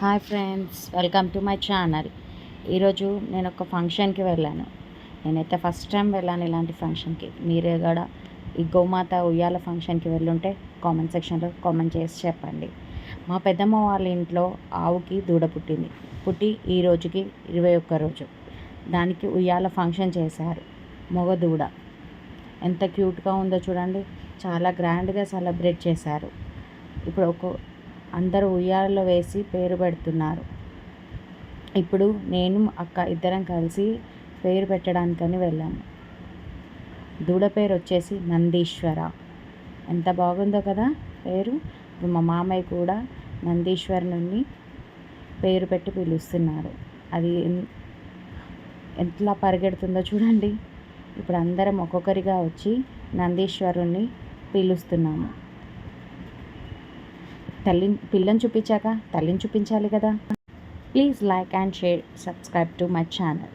Hi friends welcome to my channel. ఈరోజు నేను ఒక ఫంక్షన్కి వెళ్ళాను. నేనైతే ఫస్ట్ టైం వెళ్ళాను ఇలాంటి ఫంక్షన్కి. మీరే కూడా ఈ గోమాత ఉయ్యాల ఫంక్షన్కి వెళ్ళుంటే కామెంట్ సెక్షన్లో కామెంట్ చేసి చెప్పండి. మా పెద్దమ్మ వాళ్ళ ఇంట్లో ఆవుకి దూడ పుట్టింది. పుట్టి ఈ రోజుకి ఇరవై ఒక్క రోజు. దానికి ఉయ్యాల ఫంక్షన్ చేశారు. మగ దూడ. ఎంత క్యూట్గా ఉందో చూడండి. చాలా గ్రాండ్గా సెలబ్రేట్ చేశారు. ఇప్పుడు ఒక అందరూ ఉయ్యాలలో వేసి పేరు పెడుతున్నారు. ఇప్పుడు నేను అక్క ఇద్దరం కలిసి పేరు పెట్టడానికని వెళ్ళాము దూడ పేరు వచ్చేసి నందీశ్వర. ఎంత బాగుందో కదా పేరు. మా మామయ్య కూడా నందీశ్వర్ నుండి పేరు పెట్టి పిలుస్తున్నారు. అది ఎట్లా పరిగెడుతుందో చూడండి. ఇప్పుడు అందరం ఒక్కొక్కరిగా వచ్చి నందీశ్వరుణ్ణి పిలుస్తున్నాము. తల్లి పిల్లని చూపించాక తల్లిని చూపించాలి కదా. Please like and share subscribe to my channel